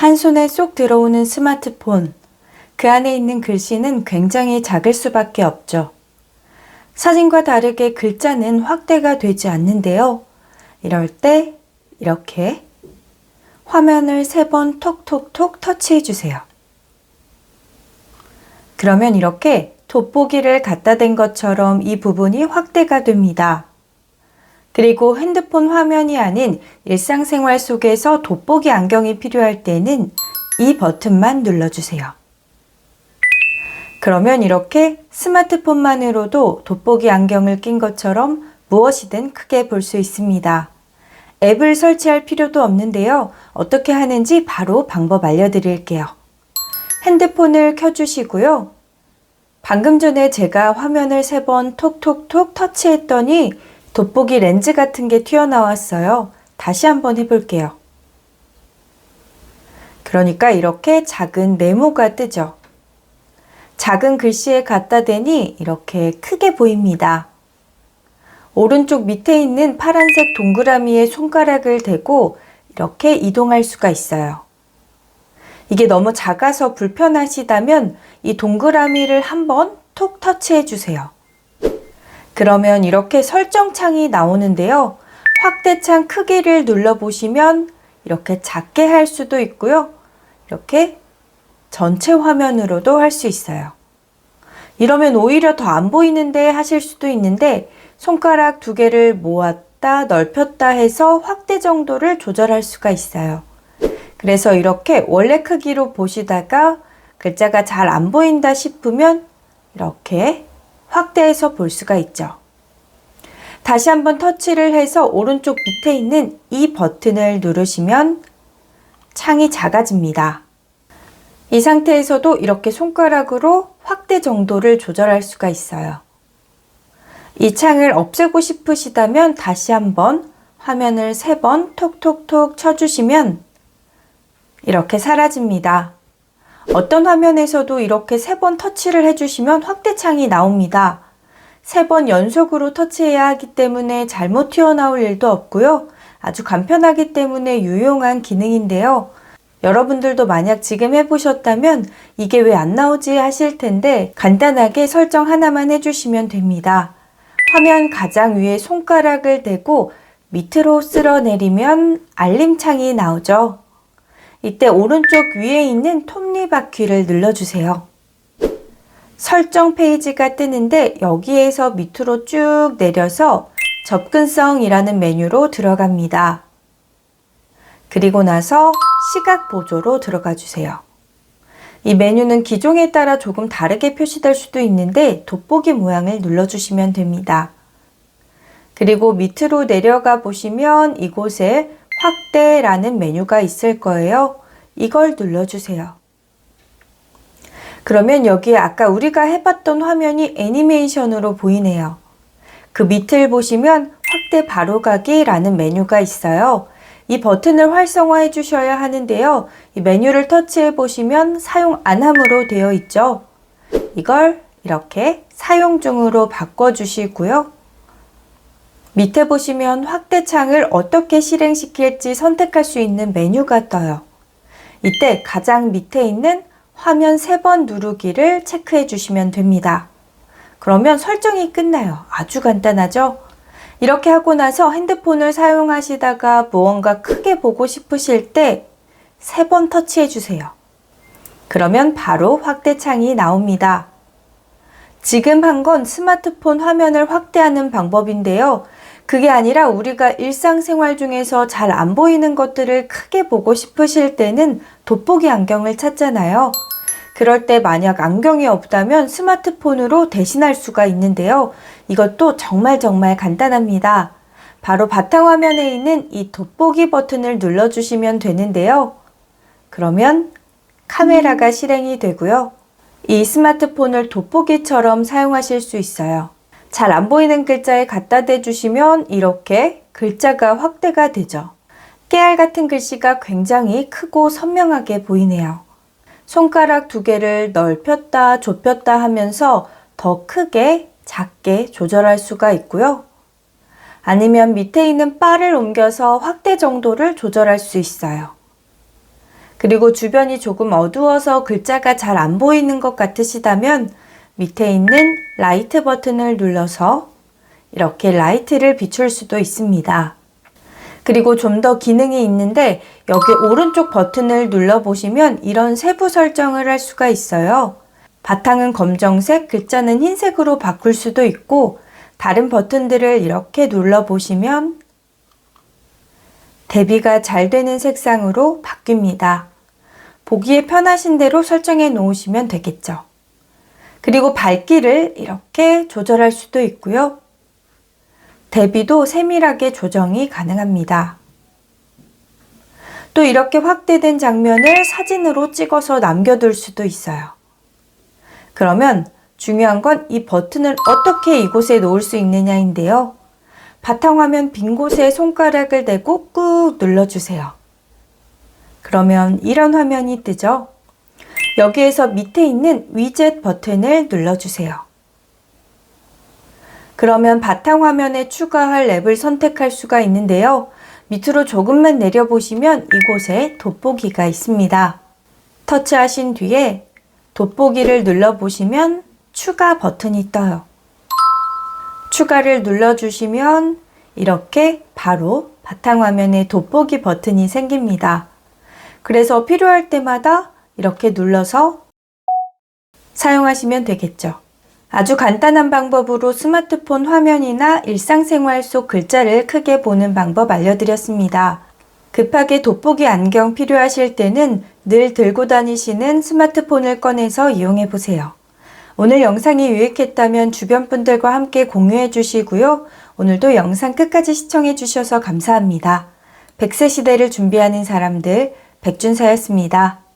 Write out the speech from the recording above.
한 손에 쏙 들어오는 스마트폰. 그 안에 있는 글씨는 굉장히 작을 수밖에 없죠. 사진과 다르게 글자는 확대가 되지 않는데요. 이럴 때 이렇게 화면을 세 번 톡톡톡 터치해 주세요. 그러면 이렇게 돋보기를 갖다 댄 것처럼 이 부분이 확대가 됩니다. 그리고 핸드폰 화면이 아닌 일상생활 속에서 돋보기 안경이 필요할 때는 이 버튼만 눌러주세요. 그러면 이렇게 스마트폰만으로도 돋보기 안경을 낀 것처럼 무엇이든 크게 볼 수 있습니다. 앱을 설치할 필요도 없는데요. 어떻게 하는지 바로 방법 알려드릴게요. 핸드폰을 켜주시고요. 방금 전에 제가 화면을 세 번 톡톡톡 터치했더니 돋보기 렌즈 같은 게 튀어나왔어요. 다시 한번 해볼게요. 그러니까 이렇게 작은 네모가 뜨죠. 작은 글씨에 갖다 대니 이렇게 크게 보입니다. 오른쪽 밑에 있는 파란색 동그라미에 손가락을 대고 이렇게 이동할 수가 있어요. 이게 너무 작아서 불편하시다면 이 동그라미를 한번 톡 터치해 주세요. 그러면 이렇게 설정 창이 나오는데요. 확대창 크기를 눌러보시면 이렇게 작게 할 수도 있고요. 이렇게 전체 화면으로도 할 수 있어요. 이러면 오히려 더 안 보이는데 하실 수도 있는데 손가락 두 개를 모았다 넓혔다 해서 확대 정도를 조절할 수가 있어요. 그래서 이렇게 원래 크기로 보시다가 글자가 잘 안 보인다 싶으면 이렇게 확대해서 볼 수가 있죠. 다시 한번 터치를 해서 오른쪽 밑에 있는 이 버튼을 누르시면 창이 작아집니다. 이 상태에서도 이렇게 손가락으로 확대 정도를 조절할 수가 있어요. 이 창을 없애고 싶으시다면 다시 한번 화면을 세번 톡톡톡 쳐주시면 이렇게 사라집니다. 어떤 화면에서도 이렇게 세 번 터치를 해주시면 확대창이 나옵니다. 세 번 연속으로 터치해야 하기 때문에 잘못 튀어나올 일도 없고요. 아주 간편하기 때문에 유용한 기능인데요. 여러분들도 만약 지금 해보셨다면 이게 왜 안 나오지 하실 텐데 간단하게 설정 하나만 해주시면 됩니다. 화면 가장 위에 손가락을 대고 밑으로 쓸어 내리면 알림창이 나오죠. 이때 오른쪽 위에 있는 톱니바퀴를 눌러주세요. 설정 페이지가 뜨는데 여기에서 밑으로 쭉 내려서 접근성이라는 메뉴로 들어갑니다. 그리고 나서 시각 보조로 들어가 주세요. 이 메뉴는 기종에 따라 조금 다르게 표시될 수도 있는데 돋보기 모양을 눌러주시면 됩니다. 그리고 밑으로 내려가 보시면 이곳에 확대라는 메뉴가 있을 거예요. 이걸 눌러주세요. 그러면 여기에 아까 우리가 해봤던 화면이 애니메이션으로 보이네요. 그 밑을 보시면 확대 바로가기라는 메뉴가 있어요. 이 버튼을 활성화해 주셔야 하는데요. 이 메뉴를 터치해 보시면 사용 안함으로 되어 있죠. 이걸 이렇게 사용 중으로 바꿔 주시고요. 밑에 보시면 확대창을 어떻게 실행시킬지 선택할 수 있는 메뉴가 떠요. 이때 가장 밑에 있는 화면 세번 누르기를 체크해 주시면 됩니다. 그러면 설정이 끝나요. 아주 간단하죠? 이렇게 하고 나서 핸드폰을 사용하시다가 무언가 크게 보고 싶으실 때세번 터치해 주세요. 그러면 바로 확대창이 나옵니다. 지금 한 건 스마트폰 화면을 확대하는 방법인데요. 그게 아니라 우리가 일상생활 중에서 잘 안 보이는 것들을 크게 보고 싶으실 때는 돋보기 안경을 찾잖아요. 그럴 때 만약 안경이 없다면 스마트폰으로 대신할 수가 있는데요. 이것도 정말 정말 간단합니다. 바로 바탕화면에 있는 이 돋보기 버튼을 눌러주시면 되는데요. 그러면 카메라가 실행이 되고요. 이 스마트폰을 돋보기처럼 사용하실 수 있어요. 잘 안 보이는 글자에 갖다 대주시면 이렇게 글자가 확대가 되죠. 깨알 같은 글씨가 굉장히 크고 선명하게 보이네요. 손가락 두 개를 넓혔다 좁혔다 하면서 더 크게 작게 조절할 수가 있고요. 아니면 밑에 있는 바를 옮겨서 확대 정도를 조절할 수 있어요. 그리고 주변이 조금 어두워서 글자가 잘 안 보이는 것 같으시다면 밑에 있는 라이트 버튼을 눌러서 이렇게 라이트를 비출 수도 있습니다. 그리고 좀 더 기능이 있는데 여기 오른쪽 버튼을 눌러보시면 이런 세부 설정을 할 수가 있어요. 바탕은 검정색, 글자는 흰색으로 바꿀 수도 있고 다른 버튼들을 이렇게 눌러보시면 대비가 잘 되는 색상으로 바뀝니다. 보기에 편하신 대로 설정해 놓으시면 되겠죠. 그리고 밝기를 이렇게 조절할 수도 있고요. 대비도 세밀하게 조정이 가능합니다. 또 이렇게 확대된 장면을 사진으로 찍어서 남겨둘 수도 있어요. 그러면 중요한 건 이 버튼을 어떻게 이곳에 놓을 수 있느냐인데요. 바탕화면 빈 곳에 손가락을 대고 꾹 눌러주세요. 그러면 이런 화면이 뜨죠. 여기에서 밑에 있는 위젯 버튼을 눌러주세요. 그러면 바탕화면에 추가할 앱을 선택할 수가 있는데요. 밑으로 조금만 내려보시면 이곳에 돋보기가 있습니다. 터치하신 뒤에 돋보기를 눌러보시면 추가 버튼이 떠요. 추가를 눌러주시면 이렇게 바로 바탕화면에 돋보기 버튼이 생깁니다. 그래서 필요할 때마다 이렇게 눌러서 사용하시면 되겠죠. 아주 간단한 방법으로 스마트폰 화면이나 일상생활 속 글자를 크게 보는 방법 알려드렸습니다. 급하게 돋보기 안경 필요하실 때는 늘 들고 다니시는 스마트폰을 꺼내서 이용해 보세요. 오늘 영상이 유익했다면 주변 분들과 함께 공유해 주시고요. 오늘도 영상 끝까지 시청해 주셔서 감사합니다. 100세 시대를 준비하는 사람들 백준사였습니다.